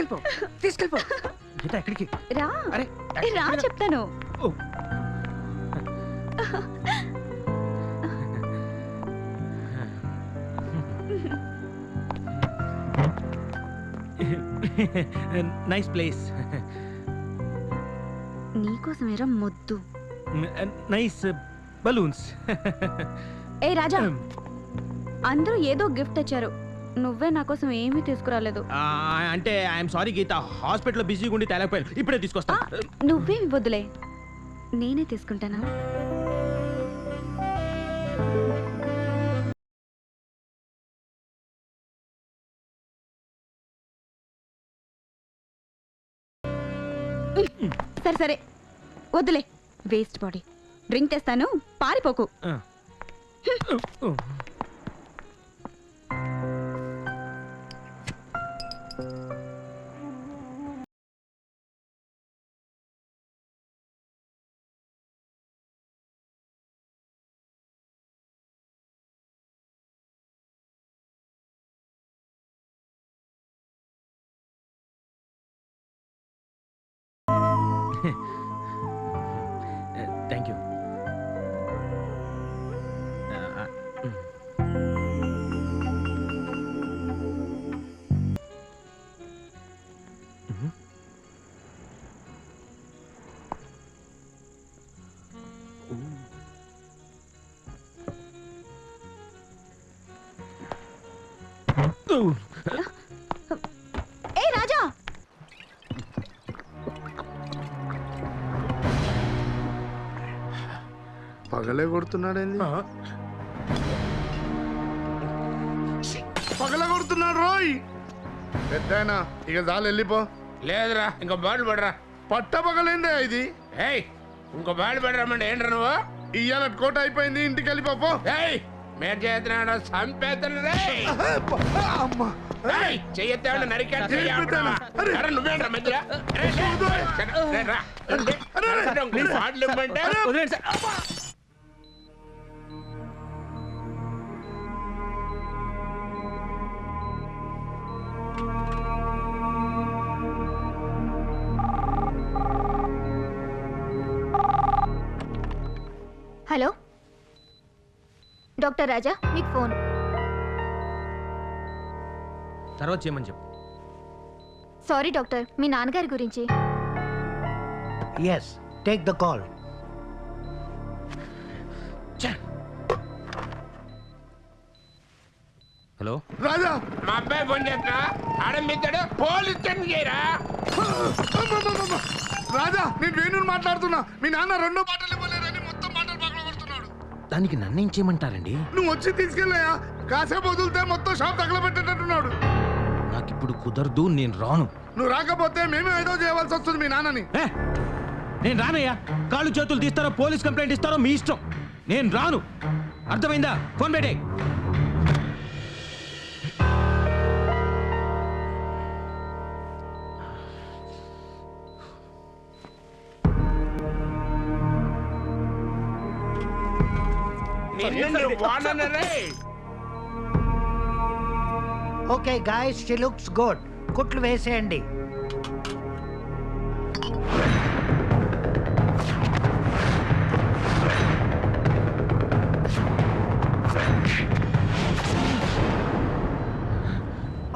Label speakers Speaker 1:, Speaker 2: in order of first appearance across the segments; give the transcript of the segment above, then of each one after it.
Speaker 1: గీత ఎక్కడికి?
Speaker 2: రా.
Speaker 1: అరే
Speaker 2: రా చెప్తాను.
Speaker 1: నైస్ ప్లేస్
Speaker 2: నీకోసమేరా మొద్దు.
Speaker 1: నైస్ బలూన్స్
Speaker 2: ఏ రాజా. అందరూ ఏదో గిఫ్ట్ తెచ్చారు. నువ్వే నా కోసం ఏమీ తీసుకురాలేదు.
Speaker 1: అంటే ఐఎమ్ సారీ గీత. హాస్పిటల్లో బిజీగా ఉండి తేలేకపోయాను. ఇప్పుడే తీసుకొస్తా.
Speaker 2: నువ్వేమి వద్దులే నేనే తీసుకుంటాను? సరే సరే. వద్దులే. Waste body. డ్రింక్ తెస్తాను. పారిపోకు. ఏ రాజా!
Speaker 3: పగలే కొడుతున్నాడేంది? పగల కొడుతున్నాడు రోయ్! పెద్దాయనా ఇక చాలు వెళ్ళిపో.
Speaker 4: లేదురా ఇంకో బాటిల్ పడరా.
Speaker 3: పట్ట పగలేందే ఇది?
Speaker 4: ఏయ్ ఇంకో బాటిల్ పడరామంటే ఏంట్రా నువ్వు?
Speaker 3: ఇయ్యాల కోట అయిపోయింది ఇంటికి వెళ్ళిపోపో
Speaker 4: ఏయ్ మీరు చేస్తున్నాడు
Speaker 3: అమ్మా.
Speaker 4: చెయ్యొద్దామని నరికాడు. నువ్వేంట్రా మధ్య బాటిల్ ఇవ్వమంటే
Speaker 5: హలో డాక్టర్ రాజా మీకు ఫోన్.
Speaker 1: తర్వాత చేయమని చెప్పు.
Speaker 5: సారీ డాక్టర్ మీ నాన్నగారి గురించి.
Speaker 6: Yes, take the call.
Speaker 1: Hello?
Speaker 3: Raja!
Speaker 4: మా అబ్బాయి ఫోన్ చేస్తా ఆడంబిద్దాడు పోలీస్ స్టేషన్ చేయరా.
Speaker 3: రాజా నేను వేణుని మాట్లాడుతున్నా. మీ నాన్న రెండో బాటలు
Speaker 1: దానికి నన్ను చేయమంటారండి?
Speaker 3: నువ్వు వచ్చి తీసుకెళ్ళాయా కాసేపు వదిలితే మొత్తం షాప్ తగలబెట్టేటట్టున్నాడు.
Speaker 1: నాకు ఇప్పుడు కుదరదు నేను రాను.
Speaker 3: నువ్వు రాకపోతే మేమే ఏదో చేయవలసి వస్తుంది మీ నాన్నని.
Speaker 1: ఏ, నేను రానయ్యా. కాళ్ళు చేతులు తీస్తారో పోలీస్ కంప్లైంట్ ఇస్తారో మీ ఇష్టం. నేను రాను. అర్థమైందా? ఫోన్ పెట్టే
Speaker 6: Okay, guys, she looks good. కుట్లు వేసేయండి.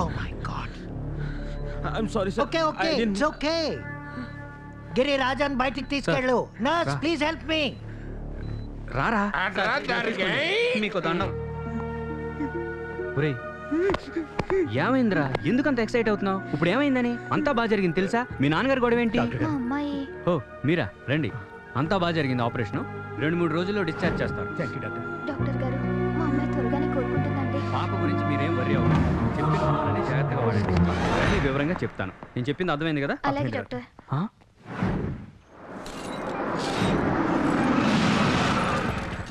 Speaker 6: Oh my God.
Speaker 1: I'm sorry sir
Speaker 6: Okay, okay, it's okay. Giri Rajan బయటికి తీసుకెళ్ళు. నర్స్ ప్లీజ్ హెల్ప్ మీ
Speaker 7: రారా. మీకు దండం. ఒరేయ్ ఏమైందిరా? ఎందుకంత ఎక్సైట్ అవుతున్నావు? ఇప్పుడు ఏమైందని? అంతా బాగా జరిగింది తెలుసా? మీ నాన్నగారు గొడవ ఏంటి? ఓ మీరా? రండి. అంతా బాగా జరిగింది ఆపరేషన్. రెండు మూడు రోజుల్లో డిశ్చార్జ్ చేస్తారు.
Speaker 5: డాక్టర్. గారు మా అమ్మాయి త్వరగానే కోరుకుంటుందండి
Speaker 7: పాప గురించి మీరేం వరి చెప్పిన మాటలని జాగ్రత్తగా వాడండి. అన్నీ వివరంగా చెప్తాను. నేను చెప్పింది అర్థమైంది కదా?
Speaker 5: అలాగే డాక్టర్.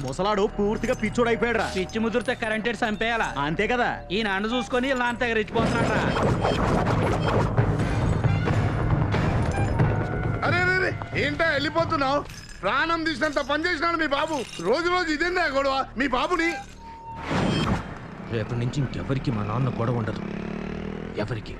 Speaker 8: ముసలాడు పూర్తిగా పిచ్చోడైపోయాడు రా
Speaker 7: పిచ్చి ముదిరితే కరెంటెడ్ చంపేయాలా?
Speaker 8: అంతే కదా.
Speaker 7: ఈ నాన్న చూసుకొని ఇలా అంత రెచ్చిపోతున్నాడు
Speaker 3: అరే అరే, అరే ఏంటా వెళ్ళిపోతున్నావు? ప్రాణం తీసినంత పని చేసినాడు మీ బాబు. రోజు రోజు ఇదేందా గొడవ? మీ బాబుని?
Speaker 1: రేపటి నుంచి ఇంకెవరికి మా నాన్న గొడవ ఉండదు. ఎవరికి?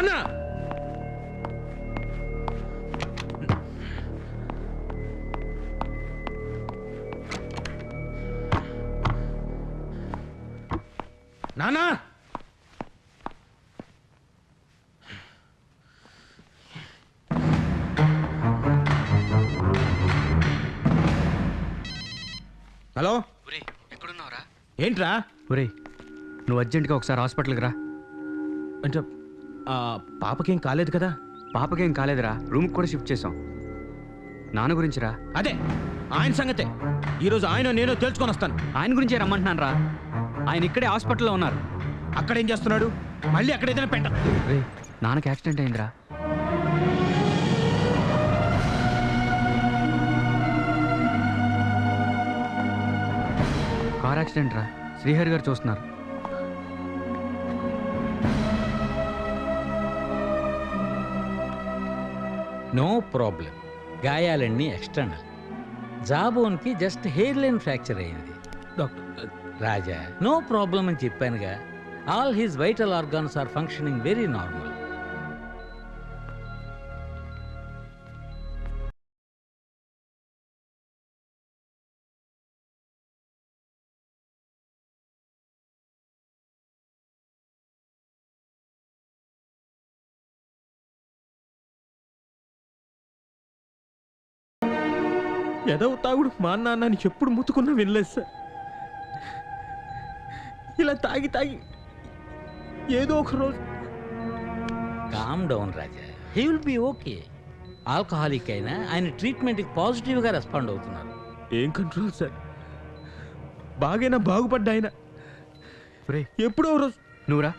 Speaker 1: నాన్న! నానా హలో?
Speaker 7: ఎక్కడున్నావురా?
Speaker 1: ఏంట్రా?
Speaker 7: ఒరే నువ్వు అర్జెంటుగా ఒకసారి హాస్పిటల్కి రా.
Speaker 1: అంటే పాపకేం కాలేదు కదా?
Speaker 7: పాపకేం కాలేదురా. రూమ్కి కూడా షిఫ్ట్ చేసాం నాన్న గురించి రా
Speaker 1: అదే ఆయన సంగతే. ఈరోజు ఆయన నేను తెలుసుకొని వస్తాను.
Speaker 7: ఆయన గురించే రమ్మంటున్నాను రా ఆయన ఇక్కడే హాస్పిటల్లో ఉన్నారు.
Speaker 1: అక్కడ ఏం చేస్తున్నాడు? మళ్ళీ అక్కడ ఏదైనా పెట్ట
Speaker 7: నాన్నకి యాక్సిడెంట్ అయిందిరా. కార్ యాక్సిడెంట్ రా శ్రీహరి గారు చూస్తున్నారు.
Speaker 9: No problem. గాయాలన్నీ ఎక్స్టర్నల్. జాబోన్కి జస్ట్ హెయిర్ లైన్ ఫ్రాక్చర్ అయింది.
Speaker 1: డాక్టర్.
Speaker 9: రాజా నో ప్రాబ్లం అని చెప్పానుగా. All his vital organs are functioning very normal.
Speaker 1: ఎదవ తాగుడు మా నాన్న అని ఎప్పుడు ముత్తుకున్నా వినలేదు సార్. ఇలా తాగి తాగి ఏదో ఒక రోజు
Speaker 9: calm down Raja he will be okay alcoholic అయినా ఆయన ట్రీట్మెంట్కి పాజిటివ్గా రెస్పాండ్ అవుతున్నారు.
Speaker 1: ఏం కంట్రోల్ సార్? బాగైనా బాగుపడ్డా ఆయన
Speaker 7: రే.
Speaker 1: ఎప్పుడో రోజు
Speaker 7: నువ్వురా.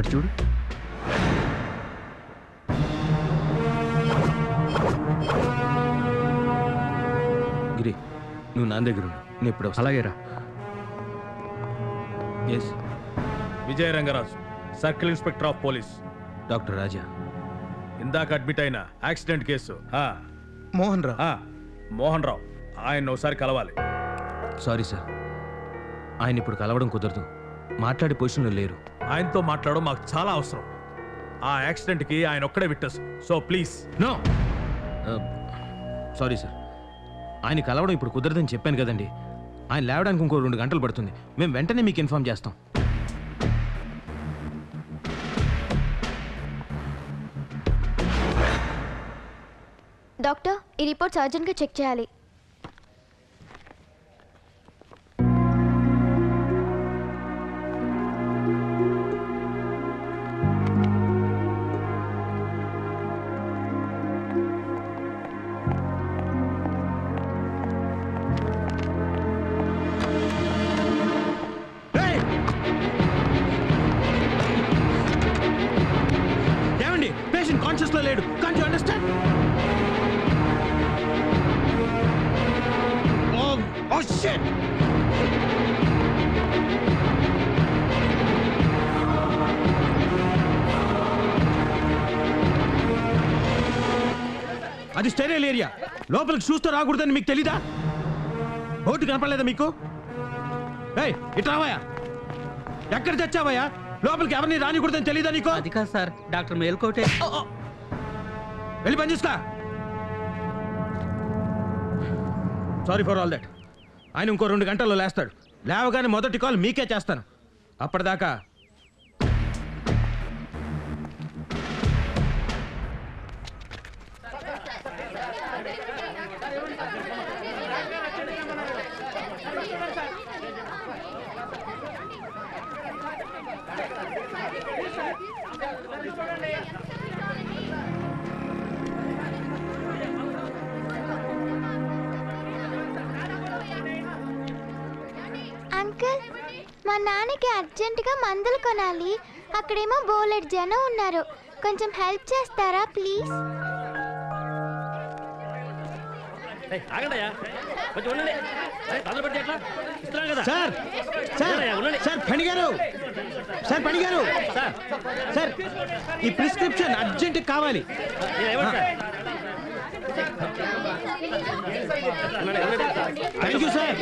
Speaker 7: అటు చూడు.
Speaker 1: గిరి నువ్వు నా దగ్గర ఉండు. నేను ఎప్పుడు
Speaker 7: అలాగే రా.
Speaker 1: S
Speaker 8: Vijaya Rangaraju circle inspector of police.
Speaker 1: Doctor Raja.
Speaker 8: ఇందాక అడ్మిట్ అయిన యాక్సిడెంట్ కేసు ఆ,
Speaker 1: మోహన్ రావు.
Speaker 8: ఆ, మోహన్ రావు. ఆయన ఒకసారి కలవాలి.
Speaker 1: సారీ సార్ ఆయన ఇప్పుడు కలవడం కుదరదు. మాట్లాడే పొజిషన్లో లేరు.
Speaker 8: ఆయనతో మాట్లాడడం మాకు చాలా అవసరం. ఆ యాక్సిడెంట్కి ఆయన ఒక్కడే witness so please.
Speaker 1: No. Sorry sir. ఆయన కలవడం ఇప్పుడు కుదరదని చెప్పాను కదండి. ఆయన లేవడానికి ఇంకో రెండు గంటలు పడుతుంది. మేము వెంటనే మీకు ఇన్ఫామ్ చేస్తాం.
Speaker 5: డాక్టర్ ఈ రిపోర్ట్స్ అర్జెంట్గా చెక్ చేయాలి.
Speaker 1: కాన్షియస్లో లేడు. Can't you understand oh oh shit అది స్టెరైల్ ఏరియా. లోపలికి చూస్తూ రాకూడదని మీకు తెలీదా? బోర్డు కనపడలేదా మీకు? ఏయ్ ఇటు రావయ్యా ఎక్కడ తెచ్చావయ్యా? లోపలికి ఎవరిని రానికూడదని తెలీదా నీకు?
Speaker 9: అది కాదు సార్ డాక్టర్ మేల్కోటే.
Speaker 1: వెళ్ళి పని చూసుకో. సారీ ఫర్ ఆల్ దట్ ఆయన ఇంకో రెండు గంటల్లో లేస్తాడు. లేవగానే మొదటి కాల్ మీకే చేస్తాను. అప్పటిదాకా
Speaker 5: మా నాన్నకి అర్జెంటుగా మందులు కొనాలి. అక్కడేమో బోలెడ్ జనం ఉన్నారు. కొంచెం హెల్ప్ చేస్తారా ప్లీజ్?
Speaker 1: సార్ సార్ సార్ పని గారు. సార్ పని గారు. సార్. ఈ ప్రిస్క్రిప్షన్ అర్జెంట్ కావాలి. Thank you sir?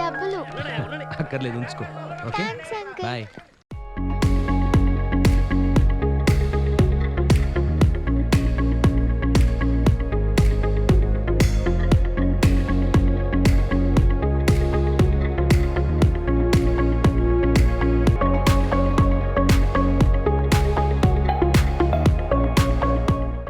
Speaker 5: డబ్బులు.
Speaker 1: అక్కర్లేదు ఉంచుకో. ఓకే?
Speaker 5: Uncle
Speaker 1: bye